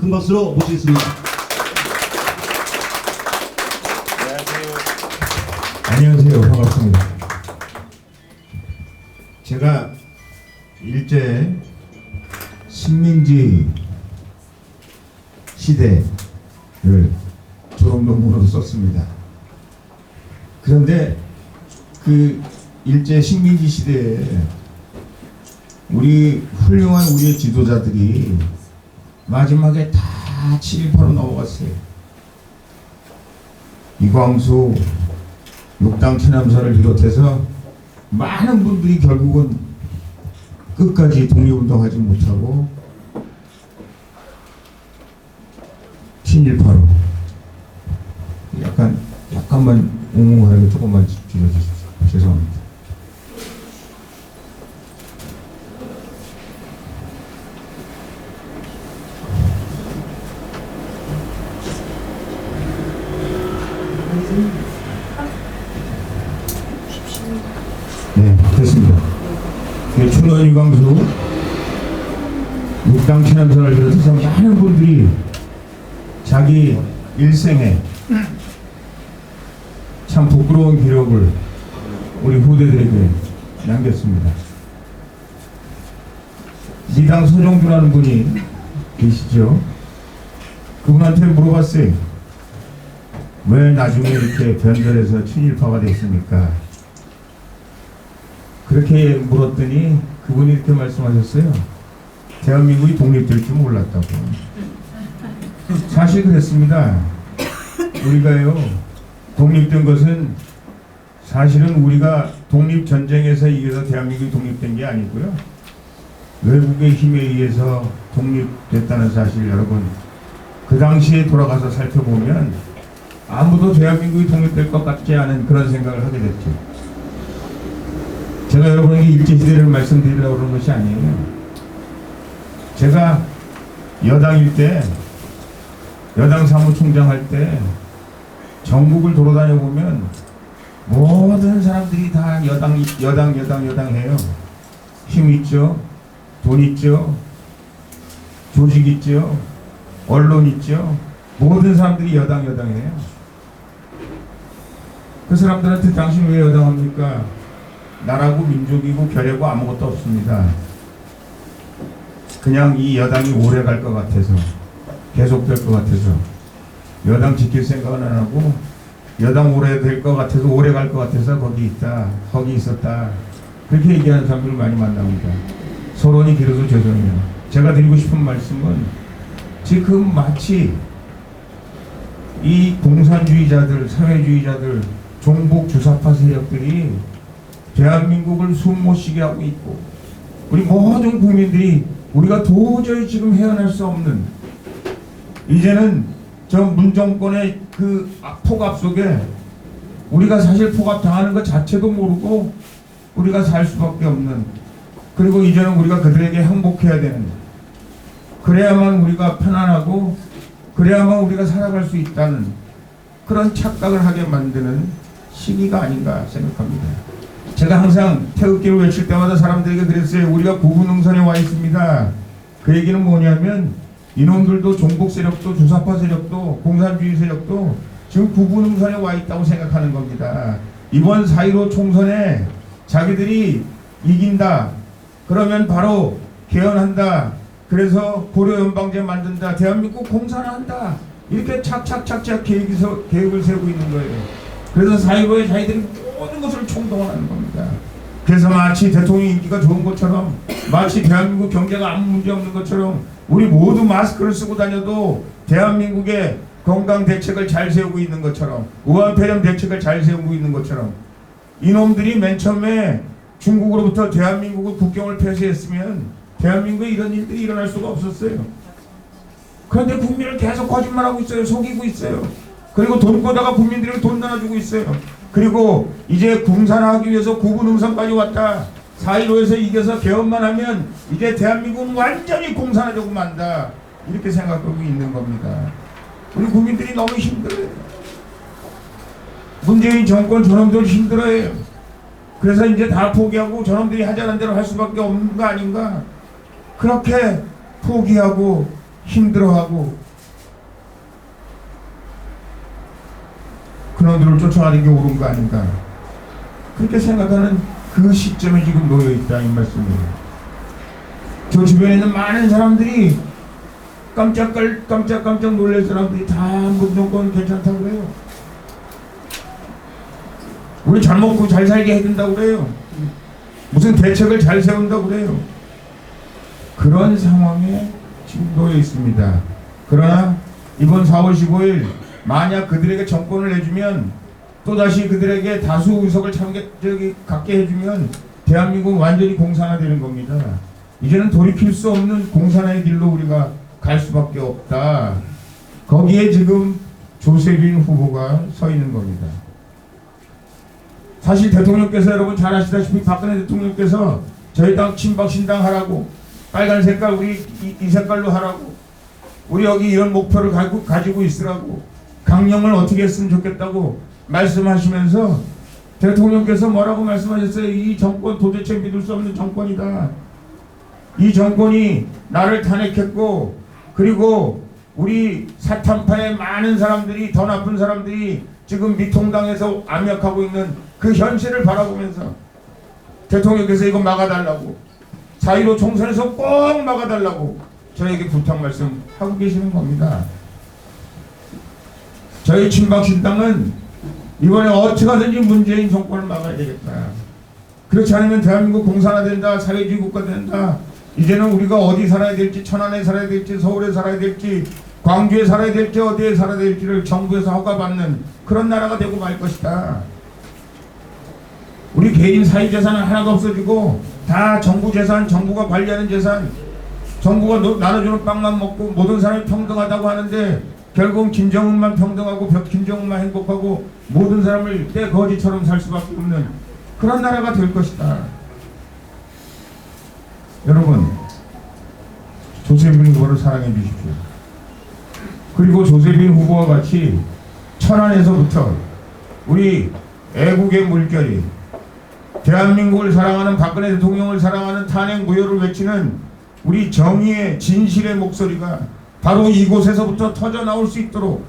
큰 박수로 모시겠습니다. 안녕하세요. 반갑습니다. 제가 일제 식민지 시대를 졸업 논문으로 썼습니다. 그런데 그 일제 식민지 시대에 우리 훌륭한 우리의 지도자들이 마지막에 다 7.18로 넘어갔어요. 이광수, 육당 체남사를 비롯해서 많은 분들이 결국은 끝까지 독립운동하지 못하고 친일파로 약간 약간만 웅웅하게 조금만 줄여주십시오. 죄송합니다. 네, 됐습니다. 네, 춘원 유광수 육당 친남선을 비롯해서 많은 분들이 자기 일생에 참 부끄러운 기록을 우리 후대들에게 남겼습니다. 미당 서정주라는 분이 계시죠? 그분한테 물어봤어요. 왜 나중에 이렇게 변절해서 친일파가 됐습니까? 그렇게 물었더니 그분이 이렇게 말씀하셨어요. 대한민국이 독립될 줄 몰랐다고. 사실 그랬습니다. 우리가요, 독립된 것은 사실은 우리가 독립전쟁에서 이겨서 대한민국이 독립된 게 아니고요. 외국의 힘에 의해서 독립됐다는 사실 여러분, 그 당시에 돌아가서 살펴보면 아무도 대한민국이 독립될 것 같지 않은 그런 생각을 하게 됐죠. 제가 여러분에게 일제시대를 말씀드리려고 그러는 것이 아니에요. 제가 여당일 때, 여당 사무총장 할 때, 전국을 돌아다녀 보면 모든 사람들이 다 여당, 여당, 여당, 여당 해요. 힘 있죠? 돈 있죠? 조직 있죠? 언론 있죠? 모든 사람들이 여당, 여당 해요. 그 사람들한테 당신 왜 여당합니까? 나라고 민족이고 별이고 아무것도 없습니다. 그냥 이 여당이 오래 갈 것 같아서 계속될 것 같아서 여당 지킬 생각은 안 하고 여당 오래 될 것 같아서 오래 갈 것 같아서 거기 있다 거기 있었다 그렇게 얘기하는 사람들을 많이 만납니다. 서론이 길어서 죄송해요. 제가 드리고 싶은 말씀은 지금 마치 이 공산주의자들 사회주의자들 종북 주사파 세력들이 대한민국을 숨 못 쉬게 하고 있고 우리 모든 국민들이 우리가 도저히 지금 헤어날 수 없는 이제는 저 문정권의 그 폭압 속에 우리가 사실 폭압 당하는 것 자체도 모르고 우리가 살 수밖에 없는 그리고 이제는 우리가 그들에게 행복해야 되는 그래야만 우리가 편안하고 그래야만 우리가 살아갈 수 있다는 그런 착각을 하게 만드는 시기가 아닌가 생각합니다. 제가 항상 태극기를 외칠 때마다 사람들에게 그랬어요. 우리가 구분응선에 와 있습니다. 그 얘기는 뭐냐면 이놈들도 종북 세력도 주사파 세력도 공산주의 세력도 지금 구분응선에 와 있다고 생각하는 겁니다. 이번 4.15 총선에 자기들이 이긴다. 그러면 바로 개헌한다. 그래서 고려연방제 만든다. 대한민국 공산화한다. 이렇게 착착착착 계획을 세우고 있는 거예요. 그래서 4.15에 자기들이 모든 것을 총동원하는 겁니다. 그래서 마치 대통령 인기가 좋은 것처럼 마치 대한민국 경제가 아무 문제 없는 것처럼 우리 모두 마스크를 쓰고 다녀도 대한민국의 건강 대책을 잘 세우고 있는 것처럼 우한폐렴 대책을 잘 세우고 있는 것처럼 이놈들이 맨 처음에 중국으로부터 대한민국의 국경을 폐쇄했으면 대한민국에 이런 일들이 일어날 수가 없었어요. 그런데 국민을 계속 거짓말하고 있어요. 속이고 있어요. 그리고 돈 거다가 국민들에게 돈 나눠주고 있어요. 그리고 이제 궁산하기 위해서 구분응선까지 왔다. 4.15에서 이겨서 개헌만 하면 이제 대한민국은 완전히 공산화되고 만다. 이렇게 생각하고 있는 겁니다. 우리 국민들이 너무 힘들어요. 문재인 정권 저놈들 힘들어요. 그래서 이제 다 포기하고 저놈들이 하자는 대로 할 수밖에 없는 거 아닌가? 그렇게 포기하고 힘들어하고 그놈들을 쫓아가는 게 옳은 거 아닌가 그렇게 생각하는 그 시점에 지금 놓여 있다 이 말씀이에요. 저 주변에 있는 많은 사람들이 깜짝 깜짝 깜짝 놀랄 사람들이 다 문정권 괜찮다고 그래요. 우리 잘 먹고 잘 살게 해준다고 그래요. 무슨 대책을 잘 세운다고 그래요. 그런 상황에 지금 놓여 있습니다. 그러나 이번 4월 15일 만약 그들에게 정권을 내주면 또다시 그들에게 다수 의석을 참게, 저기, 갖게 해주면 대한민국 완전히 공산화되는 겁니다. 이제는 돌이킬 수 없는 공산화의 길로 우리가 갈 수밖에 없다. 거기에 지금 조세빈 후보가 서 있는 겁니다. 사실 대통령께서 여러분 잘 아시다시피 박근혜 대통령께서 저희 당 친박 신당 하라고 빨간 색깔 우리 이, 이 색깔로 하라고 우리 여기 이런 목표를 가지고, 가지고 있으라고 강령을 어떻게 했으면 좋겠다고 말씀하시면서 대통령께서 뭐라고 말씀하셨어요? 이 정권 도대체 믿을 수 없는 정권이다. 이 정권이 나를 탄핵했고 그리고 우리 사탄파의 많은 사람들이 더 나쁜 사람들이 지금 미통당에서 암약하고 있는 그 현실을 바라보면서 대통령께서 이거 막아달라고 4.15 총선에서 꼭 막아달라고 저에게 부탁 말씀 하고 계시는 겁니다. 저희 친박신당은 이번에 어떻게 하든지 문재인 정권을 막아야 되겠다. 그렇지 않으면 대한민국 공산화 된다, 사회주의 국가 된다. 이제는 우리가 어디 살아야 될지, 천안에 살아야 될지, 서울에 살아야 될지, 광주에 살아야 될지, 어디에 살아야 될지를 정부에서 허가받는 그런 나라가 되고 말 것이다. 우리 개인 사회 재산은 하나도 없어지고 다 정부 재산, 정부가 관리하는 재산, 정부가 노- 나눠주는 빵만 먹고 모든 사람이 평등하다고 하는데 결국 김정은만 평등하고 벽- 김정은만 행복하고 모든 사람을 때 거지처럼 살 수밖에 없는 그런 나라가 될 것이다. 여러분 조세빈 후보를 사랑해 주십시오. 그리고 조세빈 후보와 같이 천안에서부터 우리 애국의 물결이 대한민국을 사랑하는 박근혜 대통령을 사랑하는 탄핵 무효를 외치는 우리 정의의 진실의 목소리가 바로 이곳에서부터 터져 나올 수 있도록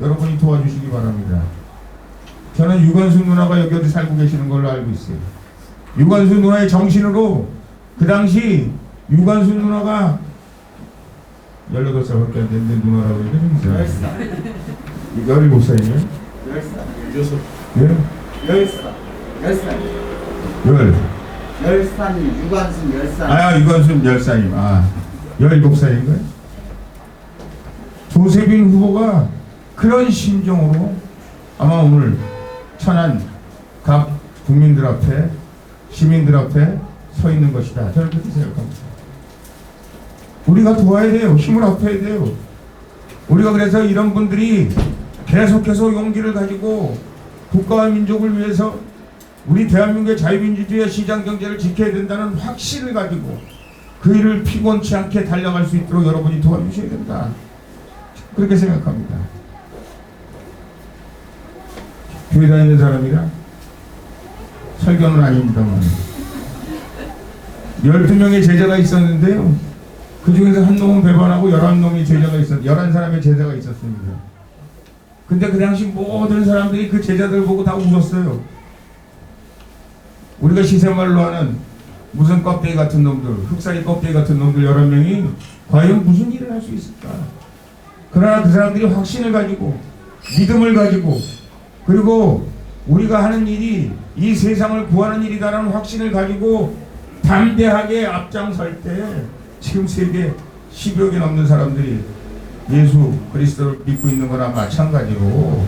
여러분이 도와주시기 바랍니다. 저는 유관순 누나가 여기 어디 살고 계시는 걸로 알고 있어요. 유관순 누나의 정신으로 그 당시 유관순 누나가 18살밖에 안 됐는데 누나라고 해야 되는 17살이에요? 여섯 예? 열살 열살 열. 열산이 유관순 열산 아, 유관순 10살임. 아, 17살인가요? 조세빈 후보가 그런 심정으로 아마 오늘 천안 각 국민들 앞에 시민들 앞에 서 있는 것이다. 저는 그렇게 생각합니다. 우리가 도와야 돼요. 힘을 합해야 돼요. 우리가 그래서 이런 분들이 계속해서 용기를 가지고 국가와 민족을 위해서 우리 대한민국의 자유민주주의와 시장 경제를 지켜야 된다는 확신을 가지고 그 일을 피곤치 않게 달려갈 수 있도록 여러분이 도와주셔야 된다. 그렇게 생각합니다. 교회 다니는 사람이라 설교는 아닙니다만 12명의 제자가 있었는데요. 그 중에서 한 놈은 배반하고 11놈이 제자가 있었, 11사람의 제자가 있었습니다. 근데 그 당시 모든 사람들이 그 제자들 보고 다 웃었어요. 우리가 시세말로 하는 무슨 껍데기 같은 놈들, 흑사리 껍데기 같은 놈들 11명이 과연 무슨 일을 할 수 있을까? 그러나 그 사람들이 확신을 가지고, 믿음을 가지고, 그리고 우리가 하는 일이 이 세상을 구하는 일이다라는 확신을 가지고 담대하게 앞장설 때 지금 세계 10여 개 넘는 사람들이 예수 그리스도를 믿고 있는 거나 마찬가지로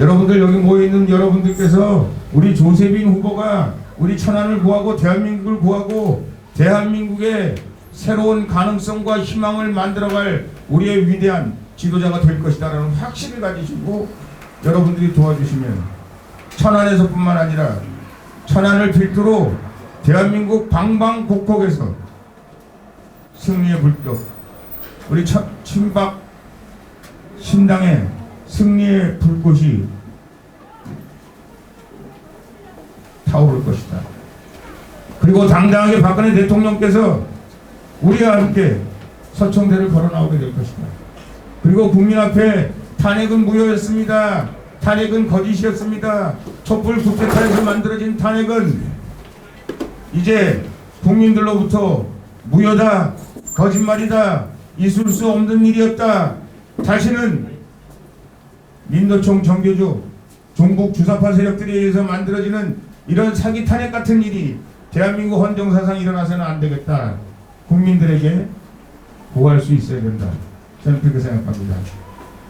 여러분들 여기 모여 있는 여러분들께서 우리 조세빈 후보가 우리 천안을 구하고 대한민국을 구하고 대한민국의 새로운 가능성과 희망을 만들어갈 우리의 위대한 지도자가 될 것이다라는 확신을 가지시고 여러분들이 도와주시면 천안에서뿐만 아니라 천안을 필두로 대한민국 방방곡곡에서 승리의 불꽃 우리 천, 친박 신당의 승리의 불꽃이 타오를 것이다. 그리고 당당하게 박근혜 대통령께서 우리와 함께 서청대를 걸어 나오게 될 것이다. 그리고 국민 앞에 탄핵은 무효였습니다. 탄핵은 거짓이었습니다. 촛불 쿠데타에서 만들어진 탄핵은 이제 국민들로부터 무효다, 거짓말이다, 있을 수 없는 일이었다. 다시는 민노총 정교조 종북 주사파 세력들에 의해서 만들어지는 이런 사기 탄핵 같은 일이 대한민국 헌정사상 일어나서는 안 되겠다. 국민들에게 보호할 수 있어야 된다. 저는 그렇게 생각합니다.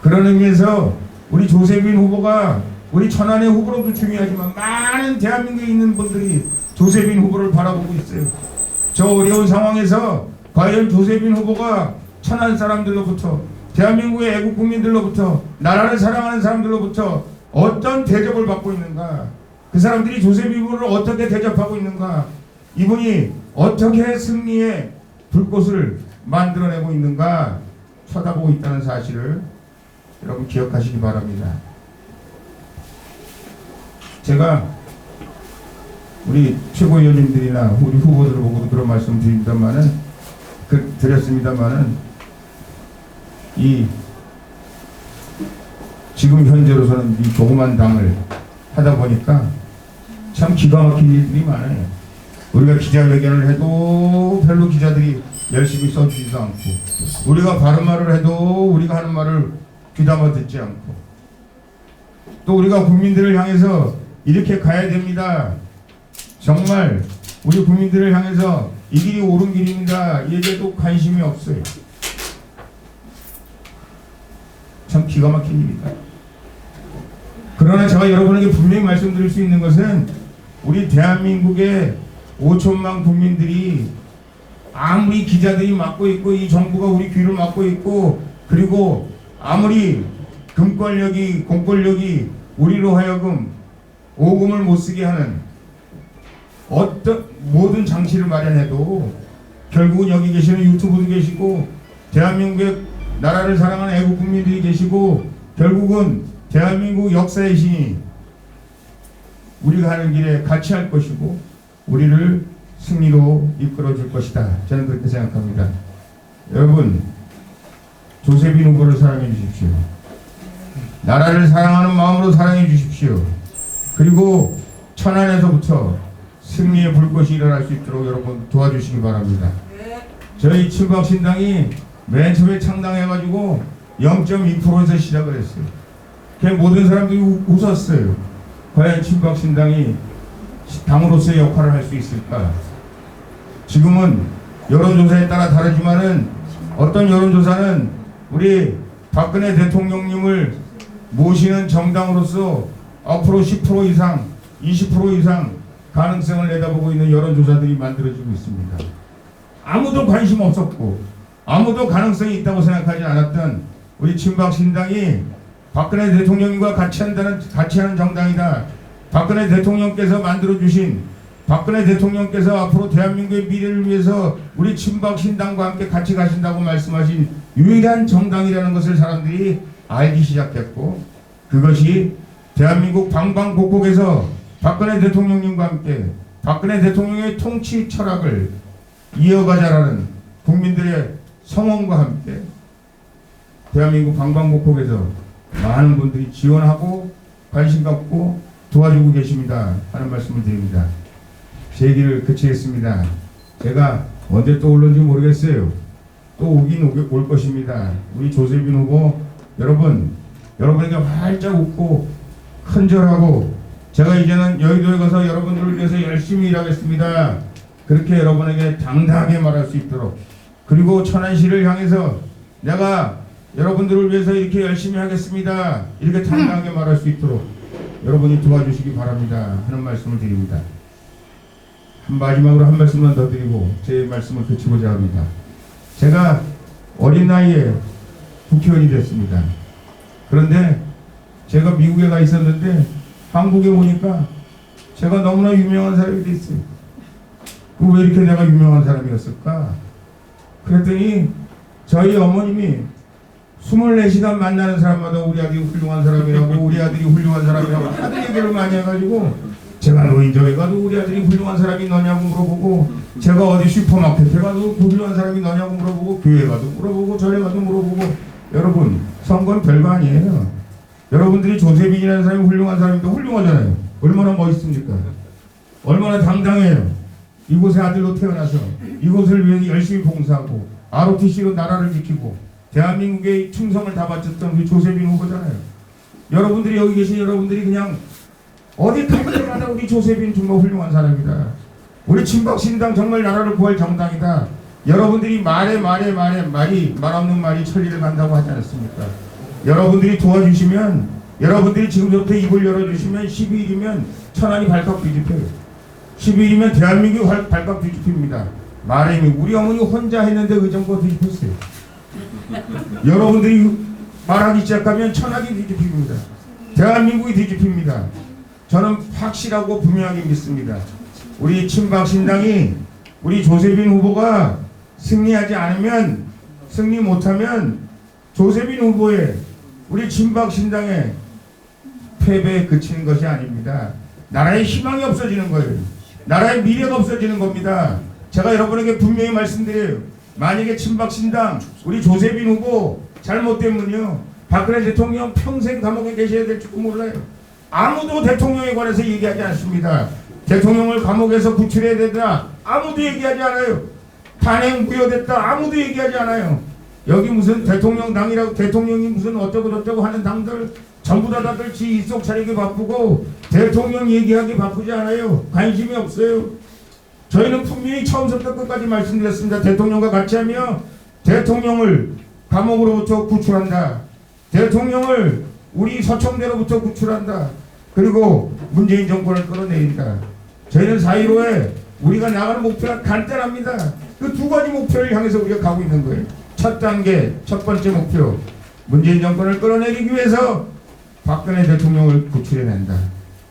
그런 의미에서 우리 조세빈 후보가 우리 천안의 후보로도 중요하지만 많은 대한민국에 있는 분들이 조세빈 후보를 바라보고 있어요. 저 어려운 상황에서 과연 조세빈 후보가 천안 사람들로부터 대한민국의 애국 국민들로부터 나라를 사랑하는 사람들로부터 어떤 대접을 받고 있는가? 그 사람들이 조세빈 후보를 어떻게 대접하고 있는가? 이분이 어떻게 승리의 불꽃을 만들어내고 있는가? 쳐다보고 있다는 사실을 여러분 기억하시기 바랍니다. 제가 우리 최고위원님들이나 우리 후보들을 보고도 그런 말씀 드립니다만은 그, 드렸습니다만은 이 지금 현재로서는 이 조그만 당을 하다 보니까 참 기가 막힌 일들이 많아요. 우리가 기자회견을 해도 별로 기자들이 열심히 써주지도 않고 우리가 바른 말을 해도 우리가 하는 말을 귀담아 듣지 않고 또 우리가 국민들을 향해서 이렇게 가야 됩니다. 정말 우리 국민들을 향해서 이 길이 옳은 길입니다. 이에게도 관심이 없어요. 참 기가 막힌 일이다. 그러나 제가 여러분에게 분명히 말씀드릴 수 있는 것은 우리 대한민국의 5천만 국민들이 아무리 기자들이 막고 있고 이 정부가 우리 귀를 막고 있고 그리고 아무리 금권력이 공권력이 우리로 하여금 오금을 못 쓰게 하는 어떤 모든 장치를 마련해도 결국은 여기 계시는 유튜브도 계시고 대한민국의 나라를 사랑하는 애국 국민들이 계시고 결국은 대한민국 역사의 신이 우리가 하는 길에 같이 할 것이고 우리를 승리로 이끌어 줄 것이다. 저는 그렇게 생각합니다. 여러분 조세빈 후보를 사랑해 주십시오. 나라를 사랑하는 마음으로 사랑해 주십시오. 그리고 천안에서부터 승리의 불꽃이 일어날 수 있도록 여러분 도와주시기 바랍니다. 저희 친박신당이 맨 처음에 창당해가지고 0.2%에서 시작을 했어요. 그 모든 사람들이 우- 웃었어요. 과연 친박신당이 당으로서의 역할을 할 수 있을까? 지금은 여론조사에 따라 다르지만은 어떤 여론조사는 우리 박근혜 대통령님을 모시는 정당으로서 앞으로 10% 이상, 20% 이상 가능성을 내다보고 있는 여론조사들이 만들어지고 있습니다. 아무도 관심 없었고 아무도 가능성이 있다고 생각하지 않았던 우리 친박 신당이 박근혜 대통령과 같이 한다는 같이 하는 정당이다. 박근혜 대통령께서 만들어 주신 박근혜 대통령께서 앞으로 대한민국의 미래를 위해서 우리 친박 신당과 함께 같이 가신다고 말씀하신 유일한 정당이라는 것을 사람들이 알기 시작했고 그것이 대한민국 방방곡곡에서 박근혜 대통령님과 함께 박근혜 대통령의 통치 철학을 이어가자라는 국민들의 성원과 함께 대한민국 방방곡곡에서 많은 분들이 지원하고 관심 갖고 도와주고 계십니다 하는 말씀을 드립니다. 제 얘기를 그치겠습니다. 제가 언제 또 올는지 모르겠어요. 또 오긴 오, 올 것입니다. 우리 조세빈 후보 여러분 여러분에게 활짝 웃고 큰절하고 제가 이제는 여의도에 가서 여러분들을 위해서 열심히 일하겠습니다. 그렇게 여러분에게 당당하게 말할 수 있도록 그리고 천안시를 향해서 내가 여러분들을 위해서 이렇게 열심히 하겠습니다. 이렇게 당당하게 말할 수 있도록 여러분이 도와주시기 바랍니다. 하는 말씀을 드립니다. 한 마지막으로 한 말씀만 더 드리고 제 말씀을 그치고자 합니다. 제가 어린 나이에 국회의원이 됐습니다. 그런데 제가 미국에 가 있었는데 한국에 오니까 제가 너무나 유명한 사람이 됐어요. 그왜 이렇게 내가 유명한 사람이었을까? 그랬더니 저희 어머님이 24시간 만나는 사람마다 우리 아들이 훌륭한 사람이라고 우리 아들이 훌륭한 사람이라고 하도 얘기를 많이 해가지고 제가 노인정에 가도 우리 아들이 훌륭한 사람이 너냐고 물어보고 제가 어디 슈퍼마켓에 가도 훌륭한 사람이 너냐고 물어보고 교회 가도 물어보고 절에 가도 물어보고. 여러분 선거는 별거 아니에요. 여러분들이 조세빈이라는 사람이 훌륭한 사람인데 훌륭하잖아요. 얼마나 멋있습니까? 얼마나 당당해요. 이곳의 아들로 태어나서 이곳을 위해서 열심히 봉사하고 ROTC로 나라를 지키고 대한민국의 충성을 다 바쳤던 우리 조세빈 후보잖아요. 여러분들이 여기 계신 여러분들이 그냥 어디 갈 때마다 우리 조세빈 정말 훌륭한 사람이다. 우리 친박신당 정말 나라를 구할 정당이다. 여러분들이 말에 말에 말에 말이 말 없는 말이 천리를 간다고 하지 않았습니까? 여러분들이 도와주시면 여러분들이 지금부터 입을 열어주시면 12일이면 천안이 발칵 뒤집혀요. 12일이면 대한민국이 발- 발칵 뒤집힙니다. 말의 우리 어머니 혼자 했는데 그 정도 뒤집혔어요. 여러분들이 말하기 시작하면 천하기 뒤집힙니다. 대한민국이 뒤집힙니다. 저는 확실하고 분명하게 믿습니다. 우리 친박 신당이 우리 조세빈 후보가 승리하지 않으면 승리 못하면 조세빈 후보의 우리 친박 신당의 패배에 그치는 것이 아닙니다. 나라의 희망이 없어지는 거예요. 나라의 미래가 없어지는 겁니다. 제가 여러분에게 분명히 말씀드려요. 만약에 친박 신당 우리 조세빈 후보 잘못되면요 박근혜 대통령 평생 감옥에 계셔야 될지도 몰라요. 아무도 대통령에 관해서 얘기하지 않습니다. 대통령을 감옥에서 구출해야 된다. 아무도 얘기하지 않아요. 탄핵 무효됐다. 아무도 얘기하지 않아요. 여기 무슨 대통령당이라고 대통령이 무슨 어쩌고 저쩌고 하는 당들 전부 다 다들 지 입속 차리기 바쁘고 대통령 얘기하기 바쁘지 않아요. 관심이 없어요. 저희는 분명히 처음부터 끝까지 말씀드렸습니다. 대통령과 같이 하며 대통령을 감옥으로부터 구출한다. 대통령을 우리 서청대로부터 구출한다. 그리고 문재인 정권을 끌어내린다. 저희는 4.15에 우리가 나가는 목표가 간단합니다. 그 두 가지 목표를 향해서 우리가 가고 있는 거예요. 첫 단계, 첫 번째 목표. 문재인 정권을 끌어내리기 위해서 박근혜 대통령을 구출해낸다.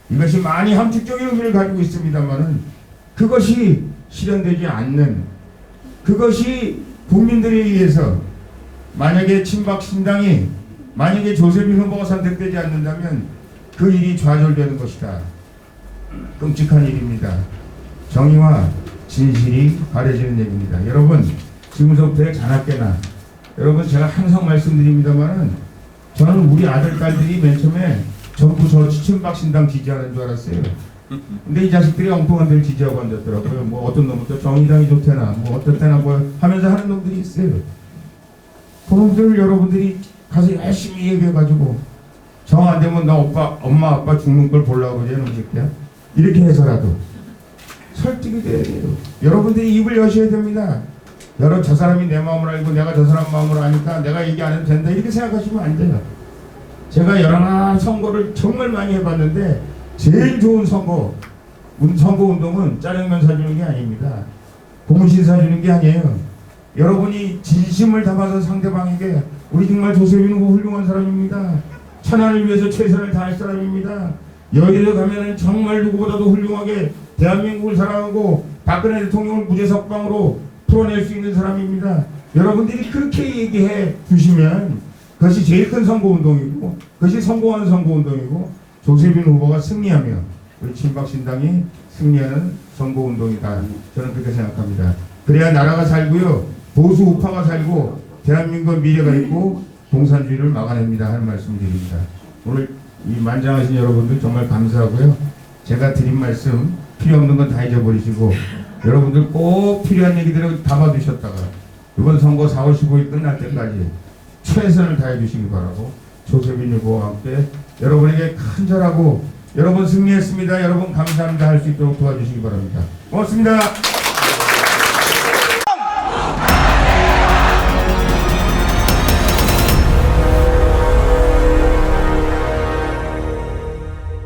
이것이 많이 함축적인 의미를 가지고 있습니다만은 그것이 실현되지 않는 그것이 국민들에 의해서 만약에 친박 신당이 만약에 조세빈 후보가 선택되지 않는다면 그 일이 좌절되는 것이다. 끔찍한 일입니다. 정의와 진실이 가려지는 얘기입니다. 여러분 지금서부터 자나깨나 여러분 제가 항상 말씀드립니다만은 저는 우리 아들 딸들이 맨 처음에 전부 저 친박 신당 지지하는 줄 알았어요. 근데 이 자식들이 엉뚱한 데를 지지하고 앉았더라고요. 뭐 어떤 놈은 또 정의당이 좋대나 뭐 어떻대나 뭐 하면서 하는 놈들이 있어요. 그놈들 여러분들이 가서 열심히 얘기해가지고 정 안 되면 나 오빠 엄마 아빠 죽는 걸 보려고 그러지 놈 새끼야. 이렇게 해서라도 설득이 돼야 돼요. 여러분들이 입을 여셔야 됩니다. 여러 저 사람이 내 마음을 알고 내가 저 사람 마음을 아니까 내가 얘기 안 해도 된다 이렇게 생각하시면 안 돼요. 제가 여러 선거를 정말 많이 해봤는데 제일 좋은 선거 운- 선거 운동은 짜장면 사주는 게 아닙니다. 고무신 사주는 게 아니에요. 여러분이 진심을 담아서 상대방에게 우리 정말 조세빈 후보 훌륭한 사람입니다. 천안을 위해서 최선을 다할 사람입니다. 여기를 가면은 정말 누구보다도 훌륭하게 대한민국을 사랑하고 박근혜 대통령을 무죄 석방으로 풀어낼 수 있는 사람입니다. 여러분들이 그렇게 얘기해 주시면 그것이 제일 큰 선거운동이고 그것이 성공하는 선거운동이고 조세빈 후보가 승리하며 우리 친박신당이 승리하는 선거운동이다. 저는 그렇게 생각합니다. 그래야 나라가 살고요. 보수 우파가 살고 대한민국 미래가 있고 공산주의를 막아냅니다 하는 말씀 드립니다. 오늘 이 만장하신 여러분들 정말 감사하고요. 제가 드린 말씀 필요 없는 건 다 잊어버리시고 여러분들 꼭 필요한 얘기들을 담아두셨다가 이번 선거 4월 15일 끝날 때까지 최선을 다해 주시기 바라고 조세빈 후보와 함께 여러분에게 간절하고 여러분 승리했습니다. 여러분 감사합니다 할 수 있도록 도와주시기 바랍니다. 고맙습니다.